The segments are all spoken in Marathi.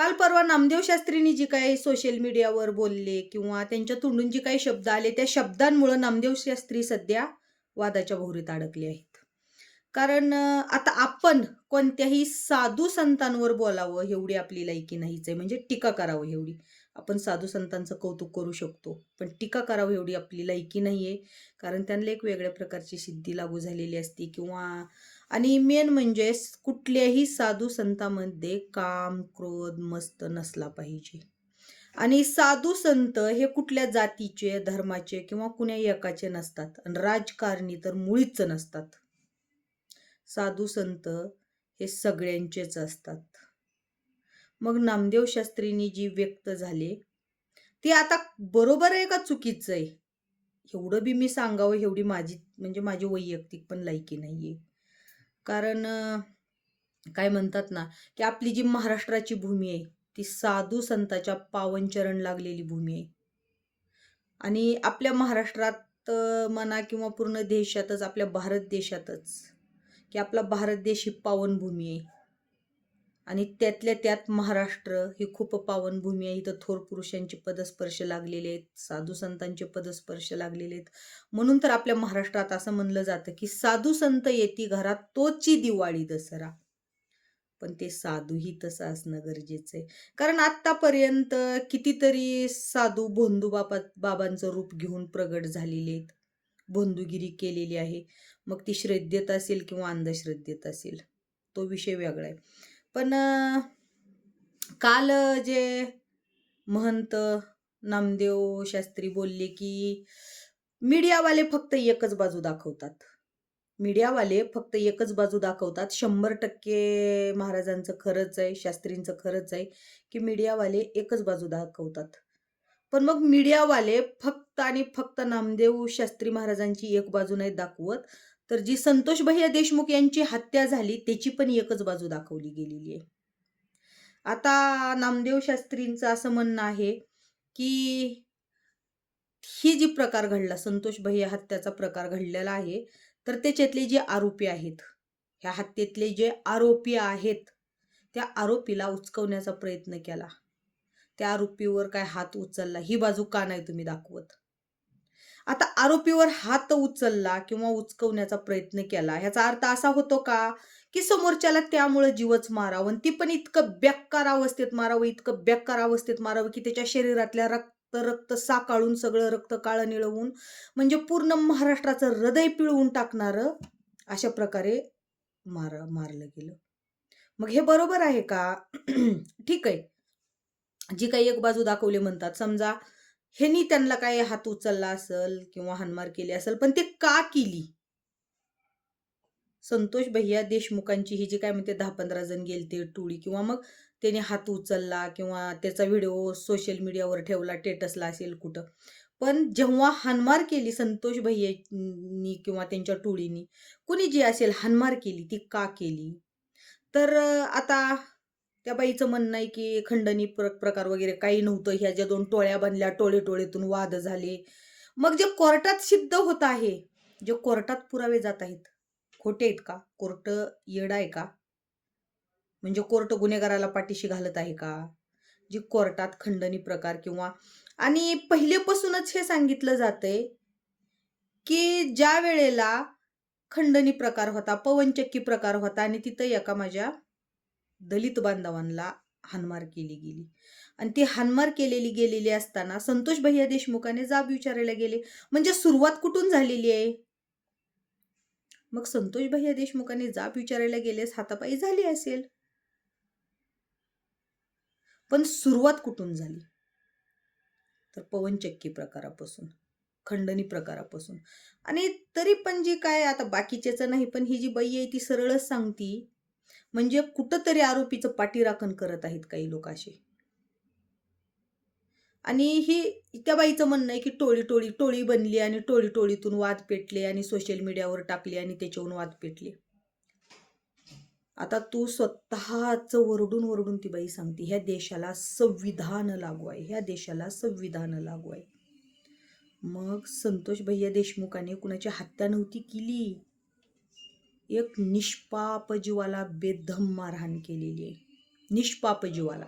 काल परवा नामदेव शास्त्रींनी जी काही सोशल मीडियावर बोलले किंवा त्यांच्या तोंडून जे काही शब्द आले त्या शब्दांमुळे नामदेव शास्त्री सध्या वादाच्या भोवरीत अडकले आहेत. कारण आता आपण कोणत्याही साधू संतांवर बोलावं एवढी आपली लायकी नाहीच आहे. म्हणजे टीका करावं एवढी. आपण साधू संतांचं कौतुक करू शकतो पण टीका करावं एवढी आपली लायकी नाही आहे कारण त्यांना एक वेगळ्या प्रकारची सिद्धी लागू झालेली असती किंवा आणि मेन म्हणजे कुठल्याही साधू संतामध्ये काम क्रोध मस्त नसला पाहिजे. आणि साधू संत हे कुठल्या जातीचे धर्माचे किंवा कुण्या एकाचे नसतात आणि राजकारणी तर मुळीच नसतात. साधू संत हे सगळ्यांचेच असतात. मग नामदेव शास्त्रींनी जी व्यक्त झाले ते आता बरोबर आहे का चुकीचं आहे? एवढं बी मी सांगावं एवढी माझी म्हणजे माझी वैयक्तिक पण लायकी नाही आहे कारण काय म्हणतात ना की आपली जी महाराष्ट्राची भूमी आहे ती साधू संताच्या पावनचरण लागलेली भूमी आहे. आणि आपल्या महाराष्ट्रात म्हणा किंवा पूर्ण देशातच आपल्या भारत देशातच की आपला भारत देश ही पावनभूमी आहे. आणि त्यातल्या त्यात महाराष्ट्र ही खूप पावनभूमी आहे. इथं थोर पुरुषांचे पदस्पर्श लागलेले आहेत. साधू संतांचे पदस्पर्श लागलेले आहेत. म्हणून तर आपल्या महाराष्ट्रात असं म्हणलं जातं की साधू संत येती घरात तोची दिवाळी दसरा. पण ते साधूही तसं असणं गरजेचं आहे. कारण आत्तापर्यंत कितीतरी साधू भोंदू बाबा बाबांचं रूप घेऊन प्रगट झालेले आहेत. भोंदूगिरी केलेली आहे. मग ती श्रद्धेत असेल किंवा अंधश्रद्धेत असेल तो विषय वेगळा आहे. पण काल जे महंत नामदेव शास्त्री बोलले की मीडियावाले फक्त एकच बाजू दाखवतात. मीडियावाले फक्त एकच बाजू दाखवतात. शंभर टक्के महाराजांचं खरंच आहे शास्त्रींचं खरंच आहे की मीडियावाले एकच बाजू दाखवतात. पण मग मीडियावाले फक्त आणि फक्त नामदेव शास्त्री महाराजांची एक बाजू नाही दाखवत तर जी संतोष भैया देशमुख यांची हत्या झाली त्याची पण एकच बाजू दाखवली गेलेली आहे. आता नामदेव शास्त्रींचं असं म्हणणं आहे की ही जी प्रकार घडला संतोष भैया हत्याचा प्रकार घडलेला आहे तर त्याच्यातले जे आरोपी आहेत ह्या हत्येतले जे आरोपी आहेत त्या आरोपीला उचकवण्याचा प्रयत्न केला. त्या आरोपीवर काय हात उचलला ही बाजू का नाही तुम्ही दाखवत? आता आरोपीवर हात उचलला किंवा उचकवण्याचा प्रयत्न केला ह्याचा अर्थ असा होतो का की समोरच्याला त्यामुळे जीवच मारावं ती पण इतकं बेकार अवस्थेत मारावं इतकं बेकार अवस्थेत मारावं की त्याच्या शरीरातल्या रक्त रक्त साकाळून सगळं रक्त काळं निळवून म्हणजे पूर्ण महाराष्ट्राचं हृदय पिळवून टाकणारं अशा प्रकारे मार मारलं गेलं. मग हे बरोबर आहे का? ठीक आहे. जी काही एक बाजू दाखवली म्हणतात समजा ह्यांनी त्यांना काय हात उचलला असेल किंवा हानमार केली असेल पण ते का केली? संतोष भैया देशमुखांची ही जी काय म्हणते दहा पंधरा जण गेलते टोळी किंवा मग त्याने हात उचलला किंवा त्याचा व्हिडिओ सोशल मीडियावर ठेवला टेटसला असेल कुठं. पण जेव्हा हानमार केली संतोष भैयानी किंवा त्यांच्या टोळीनी कुणी जी असेल हानमार केली ती का केली? तर आता त्या बाईचं म्हणणं आहे की खंडणी प्र प्रकार वगैरे काही नव्हतं. ह्या ज्या दोन टोळ्या बनल्या टोळे टोळेतून वाद झाले. मग जे कोर्टात सिद्ध होत आहे जे कोर्टात पुरावे जात आहेत खोटे आहेत का? कोर्ट येड आहे का? म्हणजे कोर्ट गुन्हेगाराला पाठीशी घालत आहे का? जे कोर्टात खंडणी प्रकार किंवा आणि पहिलेपासूनच हे सांगितलं जातंय की ज्या वेळेला खंडणी प्रकार होता पवनचक्की प्रकार होता आणि तिथं एका माझ्या दलित बांधवांना हानमार केली गेली. आणि ती हानमार केलेली गेलेली असताना संतोष भैया देशमुखाने जाब विचारायला गेले. म्हणजे सुरुवात कुठून झालेली आहे? मग संतोष भैया देशमुखाने जाब विचारायला गेलेस हातापायी झाली असेल. पण सुरुवात कुठून झाली? तर पवनचक्की प्रकारापासून खंडणी प्रकारापासून. आणि तरी पण जे काय आता बाकीच्याच नाही पण ही जी बाई आहे ती सरळच सांगती. म्हणजे कुठंतरी आरोपीचं पाठीराखण करत आहेत काही लोक असे. आणि ही त्या बाईचं म्हणणं आहे की टोळी टोळी टोळी बनली आणि टोळी टोळीतून वाद पेटले आणि सोशल मीडियावर टाकले आणि त्याच्यावरून वाद पेटले. आता तू स्वतःच वरडून वरडून ती बाई सांगते ह्या देशाला संविधान लागू आहे ह्या देशाला संविधान लागू आहे. मग संतोष भैया देशमुखाने कुणाची हत्या नव्हती केली. एक निष्पाप जीवाला बेदम मारहाण केलेली आहे. निष्पाप जीवाला.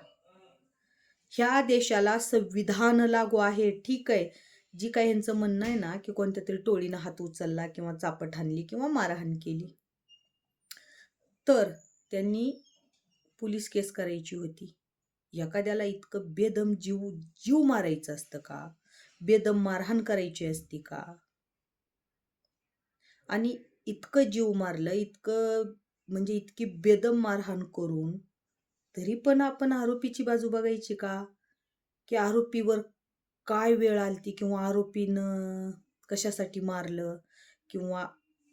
ह्या देशाला संविधान लागू आहे. ठीक आहे. जी काय ह्यांचं म्हणणं आहे ना की कोणत्या तरी टोळीनं हात उचलला किंवा चापट हाणली किंवा मारहाण केली. तर त्यांनी पोलीस केस करायची होती. एखाद्याला इतकं बेदम जीव जीव मारायचं असतं का? बेदम मारहाण करायची असती का? आणि इतकं जीव मारलं इतकं म्हणजे इतकी बेदम मारहाण करून तरी पण आपण आरोपीची बाजू बघायची का? की आरोपीवर काय वेळ आलती किंवा आरोपीनं कशासाठी मारलं किंवा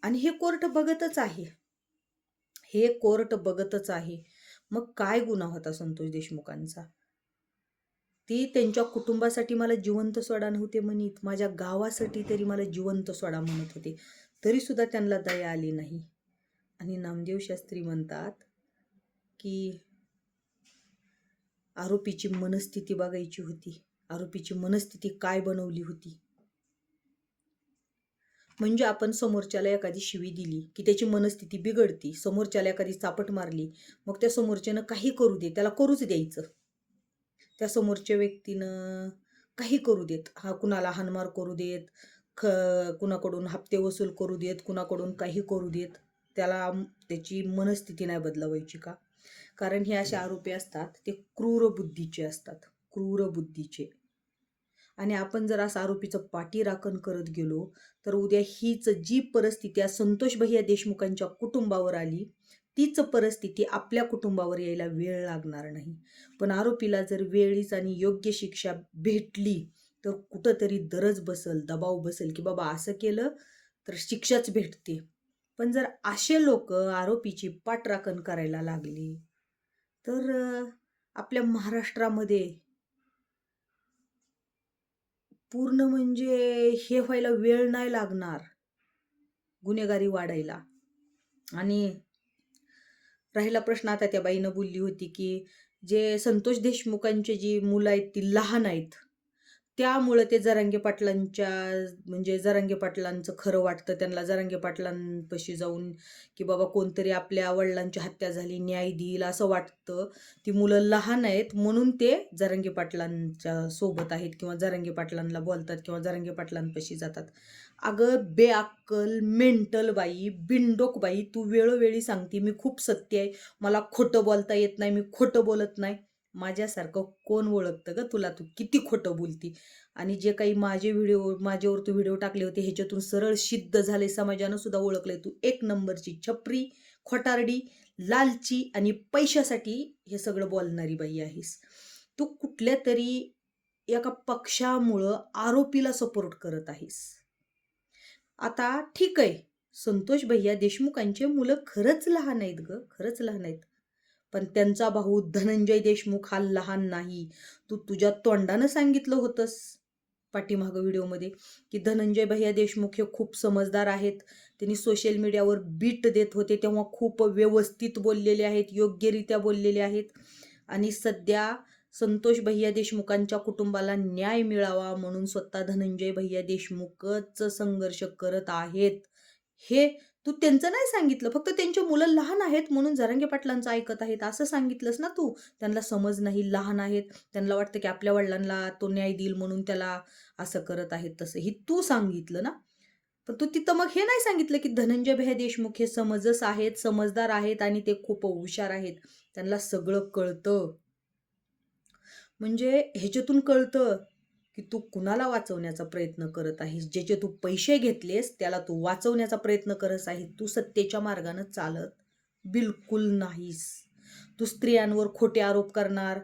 आणि हे कोर्ट बघतच आहे. हे कोर्ट बघतच आहे. मग काय गुन्हा होता संतोष देशमुखांचा? ती त्यांच्या कुटुंबासाठी मला जिवंत सोडा नव्हते म्हणत माझ्या गावासाठी तरी मला जिवंत सोडा म्हणत होते. तरी सुद्धा त्यांना दया आली नाही. आणि नामदेव शास्त्री म्हणतात की आरोपीची मनस्थिती बघायची होती. आरोपीची मनस्थिती काय बनवली होती? म्हणजे आपण समोरच्याला एखादी शिवी दिली की त्याची मनस्थिती बिघडती समोरच्याला एखादी चापट मारली मग त्या समोरच्यानं काही करू दे त्याला करूच द्यायचं. त्या समोरच्या व्यक्तीनं काही करू देत. हा कुणाला हानमार करू देत ख कुणाकडून हप्ते वसूल करू देत कुणाकडून काही करू देत त्याला त्याची मनस्थिती नाही बदलवायची का? कारण हे असे आरोपी असतात ते क्रूर बुद्धीचे असतात क्रूर बुद्धीचे. आणि आपण जर असं आरोपीचं पाठीराखण करत गेलो तर उद्या हीच जी परिस्थिती आज संतोष भैया देशमुखांच्या कुटुंबावर आली तीच परिस्थिती आपल्या कुटुंबावर यायला वेळ लागणार नाही. पण आरोपीला जर वेळीच आणि योग्य शिक्षा भेटली तर कुठंतरी दरज बसल दबाव बसल की बाबा असं केलं तर शिक्षाच भेटते. पण जर असे लोक आरोपीची पाठराखण करायला लागली तर आपल्या महाराष्ट्रामध्ये पूर्ण म्हणजे हे व्हायला वेळ नाही लागणार गुन्हेगारी वाढायला. आणि राहिला प्रश्न आता त्या बाईनं बोलली होती की जे संतोष देशमुखांचे जी मुलं आहेत ती लहान आहेत त्यामुळं ते जरांगे पाटलांच्या म्हणजे जरांगे पाटलांचं खरं वाटतं. त्यांना जरांगे पाटलांपाशी जाऊन की बाबा कोणतरी आपल्या वडिलांची हत्या झाली न्याय देईल असं वाटतं. ती मुलं लहान आहेत म्हणून ते जरांगे पाटलांच्या सोबत आहेत किंवा जरांगे पाटलांना बोलतात किंवा जरांगे पाटलांपाशी जातात. अगं बेअक्कल मेंटल बाई बिंडोक बाई तू वेळोवेळी सांगते मी खूप सत्य आहे. मला खोटं बोलता येत नाही मी खोटं बोलत नाही. माझ्यासारखं कोण ओळखतं ग? तुला तू किती खोटं बोलती. आणि जे काही माझे व्हिडिओ माझ्यावर तू व्हिडिओ टाकले होते ह्याच्यातून सरळ सिद्ध झाले समाजानं सुद्धा ओळखलंय तू. एक नंबरची छपरी खोटारडी लालची आणि पैशासाठी हे सगळं बोलणारी बाई आहेस. तू कुठल्या तरी एका पक्षामुळं आरोपीला सपोर्ट करत आहेस. आता ठीक आहे संतोष भैया देशमुखांचे मुलं खरंच लहान आहेत ग खरंच लहान आहेत. पण त्यांचा भाऊ धनंजय देशमुख हा लहान नाही. तू तुझ्या तोंडानं सांगितलं होतंस पाठीमागं व्हिडिओमध्ये की धनंजय भैया देशमुख हे खूप समजदार आहेत. त्यांनी सोशल मीडियावर बीट देत होते. तेव्हा खूप व्यवस्थित बोललेले आहेत योग्यरित्या बोललेले आहेत. आणि सध्या संतोष भैया देशमुखांच्या कुटुंबाला न्याय मिळावा म्हणून स्वतः धनंजय भैया देशमुखच संघर्ष करत आहेत. हे तू त्यांचं नाही सांगितलं फक्त त्यांची मुलं लहान आहेत म्हणून जरांगे पाटलांचं ऐकत आहेत. असं सांगितलंस ना तू. त्यांना समज नाही लहान आहेत. त्यांना वाटतं की आपल्या वडिलांना तो न्याय देईल म्हणून त्याला असं करत आहेत तसं. ही तू सांगितलं ना? पण तू तिथं मग हे नाही सांगितलं की धनंजय भय देशमुख हे समजस आहेत समजदार आहेत आणि ते खूप हुशार आहेत. त्यांना सगळं कळतं. म्हणजे ह्याच्यातून कळतं की तू कुणाला वाचवण्याचा प्रयत्न करत आहेस? ज्याचे तू पैसे घेतलेस त्याला तू वाचवण्याचा प्रयत्न करत आहेस. तू सत्तेच्या मार्गानं चालत बिलकुल नाहीस. तू स्त्रियांवर खोटे आरोप करणार.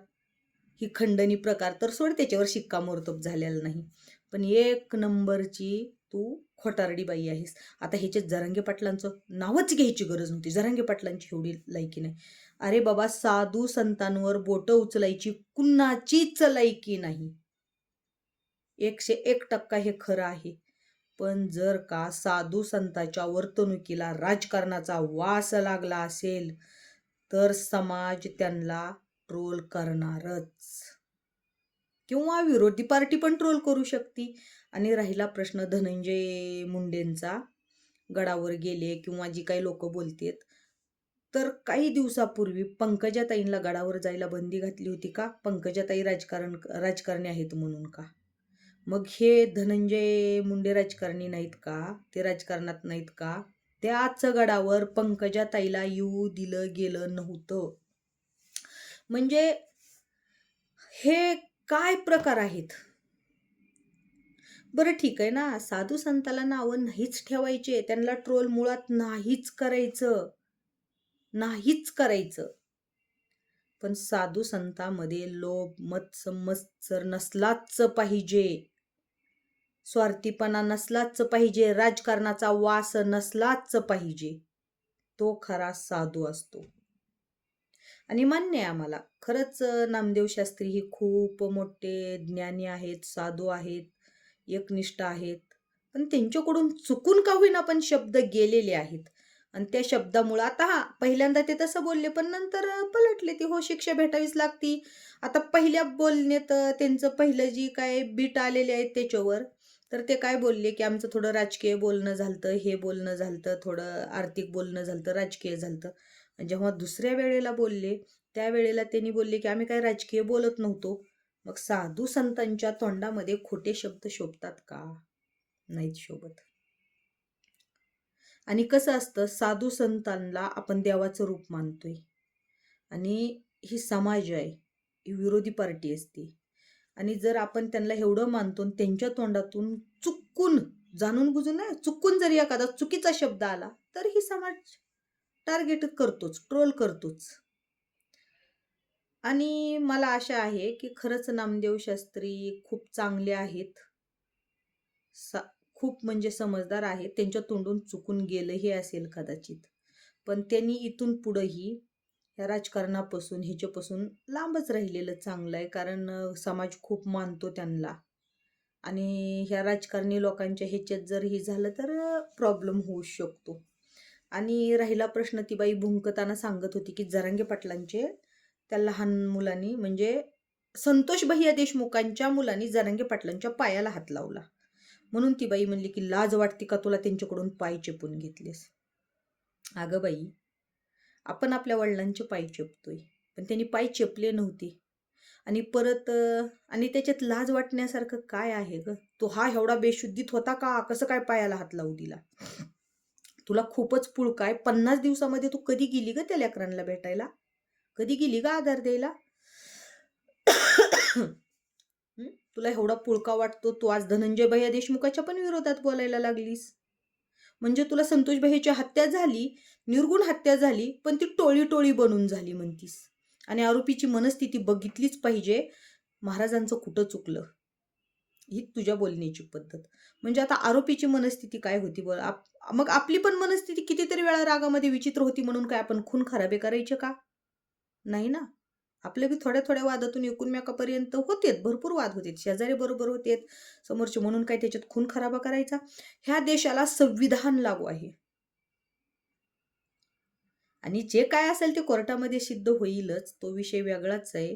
ही खंडणी प्रकार तर सोड त्याच्यावर शिक्कामोर्तब झालेला नाही. पण एक नंबरची तू खोटारडी बाई आहेस. आता ह्याच्यात जरांगे पाटलांचं नावच घ्यायची गरज नव्हती. जरांगे पाटलांची एवढी लायकी नाही. अरे बाबा साधू संतांवर बोटं उचलायची कुणाचीच लायकी नाही. एकशे एक टक्का हे खरं आहे. पण जर का साधू संतांच्या वर्तणुकीला राजकारणाचा वास लागला असेल तर समाज त्यांना ट्रोल करणारच. किंवा विरोधी पार्टी पण ट्रोल करू शकते. आणि राहिला प्रश्न धनंजय मुंडेंचा. गडावर गेले किंवा जी काही लोक बोलतेत तर काही दिवसापूर्वी पंकजाताईंला गडावर जायला बंदी घातली होती का? पंकजाताई राजकारण राजकारणी आहेत म्हणून का? मग हे धनंजय मुंडे राजकारणी नाहीत का? ते राजकारणात नाहीत का? त्याच गडावर पंकजा ताईला येऊ दिलं गेलं नव्हतं. म्हणजे हे काय प्रकार आहेत? बरं ठीक आहे ना. साधू संताला नावं नाहीच ठेवायचे. त्यांना ट्रोल मुळात नाहीच करायचं. नाहीच करायचं. पण साधू संतामध्ये लोभ मत मत्सर नसलाच पाहिजे. स्वार्थीपणा नसलाच पाहिजे राजकारणाचा वास नसलाच पाहिजे. तो खरा साधू असतो. आणि मान्य आहे आम्हाला. खरंच नामदेव शास्त्री हे खूप मोठे ज्ञानी आहेत साधू आहेत एकनिष्ठ आहेत. पण त्यांच्याकडून चुकून का होईना पण शब्द गेलेले आहेत. आणि त्या शब्दामुळं आता हा पहिल्यांदा ते तसं बोलले पण नंतर पलटले. ती हो शिक्षा भेटावीच लागती. आता पहिल्या बोलण्यात त्यांचं पहिलं जी काय बीट आलेले आहेत त्याच्यावर तर ते काय बोलले की आमचं थोडं राजकीय बोलणं झालतं हे बोलणं झालतं थोडं आर्थिक बोलणं झालतं राजकीय झालतं. जेव्हा दुसऱ्या वेळेला बोलले त्यावेळेला त्यांनी बोलले की आम्ही काय राजकीय बोलत नव्हतो. मग साधू संतांच्या तोंडामध्ये खोटे शब्द शोभतात का? नाहीत शोभत. आणि कसं असतं साधू संतांना आपण देवाचं रूप मानतोय. आणि ही समाज आहे ही विरोधी पार्टी असते. आणि जर आपण त्यांना एवढं मानतो त्यांच्या तोंडातून चुकून जाणून बुजून नाही चुकून जरी एखादा चुकीचा शब्द आला तर ही समाज टार्गेट करतोच ट्रोल करतोच. आणि मला आशा आहे की खरंच नामदेव शास्त्री खूप चांगले आहेत. सा खूप म्हणजे समजदार आहेत. त्यांच्या तोंडून चुकून गेलंही असेल कदाचित. पण त्यांनी इथून पुढंही ह्या राजकारणापासून ह्याच्यापासून लांबच राहिलेलं चांगलं आहे कारण समाज खूप मानतो त्यांना. आणि ह्या राजकारणी लोकांच्या ह्याच्यात जर हे झालं तर प्रॉब्लेम होऊ शकतो. आणि राहिला प्रश्न ती बाई भुंकताना सांगत होती की जरांगे पाटलांचे त्या लहान मुलांनी म्हणजे संतोष भैया देशमुखांच्या मुलांनी जरांगे पाटलांच्या पायाला हात लावला. म्हणून ती बाई म्हणली की लाज वाटते का तुला त्यांच्याकडून पाय चेपून घेतलेस? अगं बाई आपण आपल्या वडिलांचे पाय चेपतोय. पण त्यांनी पाय चेपले नव्हते. आणि परत आणि त्याच्यात लाज वाटण्यासारखं काय आहे ग? तो हा एवढा बेशुद्धीत होता का? कसं काय पायाला हात लावू दिला? तुला खूपच पुळका आहे पन्नास दिवसामध्ये तू कधी गेली ग त्या लेकरांना भेटायला? कधी गेली का आधार द्यायला? तुला एवढा पुळका वाटतो? तू आज धनंजय भैया देशमुखाच्या पण विरोधात बोलायला लागलीस. म्हणजे तुला संतोष भैयाची हत्या झाली? निर्गुण हत्या झाली पण ती टोळी टोळी बनून झाली म्हणतीस. आणि आरोपीची मनस्थिती बघितलीच पाहिजे. महाराजांचं कुठं चुकलं? ही तुझ्या बोलण्याची पद्धत. म्हणजे आता आरोपीची मनस्थिती काय होती? बरं आप मग आपली पण मनस्थिती कितीतरी वेळा रागामध्ये विचित्र होती म्हणून काय आपण खून खराबे करायचे का? नाही ना. आपले बी थोड्या थोड्या वादातून एकूणमेकापर्यंत होतेत भरपूर वाद होते शेजारी बरोबर होतेत समोरचे म्हणून काय त्याच्यात खून खराबा करायचा? ह्या देशाला संविधान लागू आहे. आणि जे काय असेल ते कोर्टामध्ये सिद्ध होईलच तो विषय वेगळाच आहे.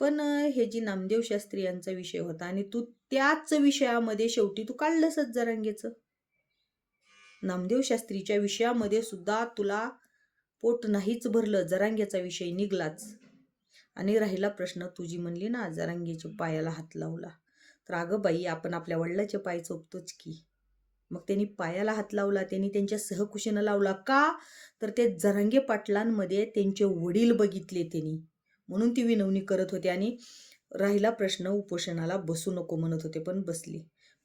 पण हे जी नामदेव शास्त्री यांचा विषय होता आणि तू त्याच विषयामध्ये शेवटी तू काढलंसच जरांगेचं. नामदेव शास्त्रीच्या विषयामध्ये सुद्धा तुला पोट नाहीच भरलं जरांग्याचा विषय निघलाच. आणि राहिला प्रश्न तुझी म्हणली ना जरांगेच्या पायाला हात लावला. तर अगं बाई आपण आपल्या वडिलाचे पाय चोपतोच की. मग त्यांनी पायाला हात लावला त्यांनी त्यांच्या सहकुशीनं लावला. का? तर ते जरांगे पाटलांमध्ये त्यांचे वडील बघितले त्यांनी. म्हणून ती विनवणी करत होते आणि राहिला प्रश्न उपोषणाला बसू नको म्हणत होते पण बसले.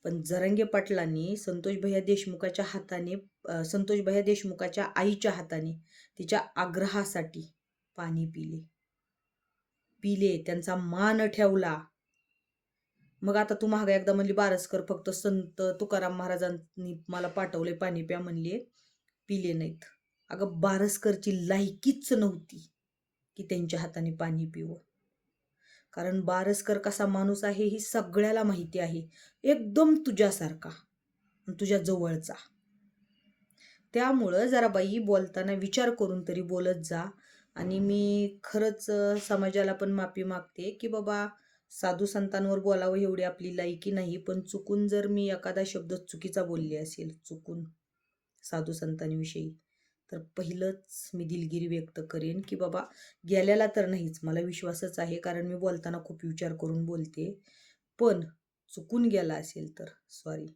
पण जरंगे पाटलांनी संतोष भैया देशमुखाच्या हाताने अं, संतोष भैया देशमुखाच्या आईच्या हाताने तिच्या आग्रहासाठी पाणी पिले. पिले त्यांचा मान ठेवला. मग आता तू महागा एकदा म्हणली बारसकर फक्त संत तुकाराम महाराजांनी मला पाठवले पाणी प्या म्हणले. पिले नाहीत. अगं बारसकरची लायकीच नव्हती की त्यांच्या हाताने पाणी पिवं. कारण बारसकर कसा माणूस आहे ही सगळ्याला माहिती आहे. एकदम तुझ्यासारखा तुझ्या जवळचा. त्यामुळं जरा बाई बोलताना विचार करून तरी बोलत जा. आणि मी खरंच समाजाला पण माफी मागते की बाबा साधू संतांवर बोलावं एवढी आपली लायकी नाही पण चुकून जर मी एखादा शब्द चुकीचा बोलले असेल चुकून साधू संतांविषयी तर पहिलंच मी दिलगिरी व्यक्त करेन की बाबा गेल्याला तर नाहीच मला विश्वासच आहे कारण मी बोलताना खूप विचार करून बोलते. पण चुकून गेला असेल तर सॉरी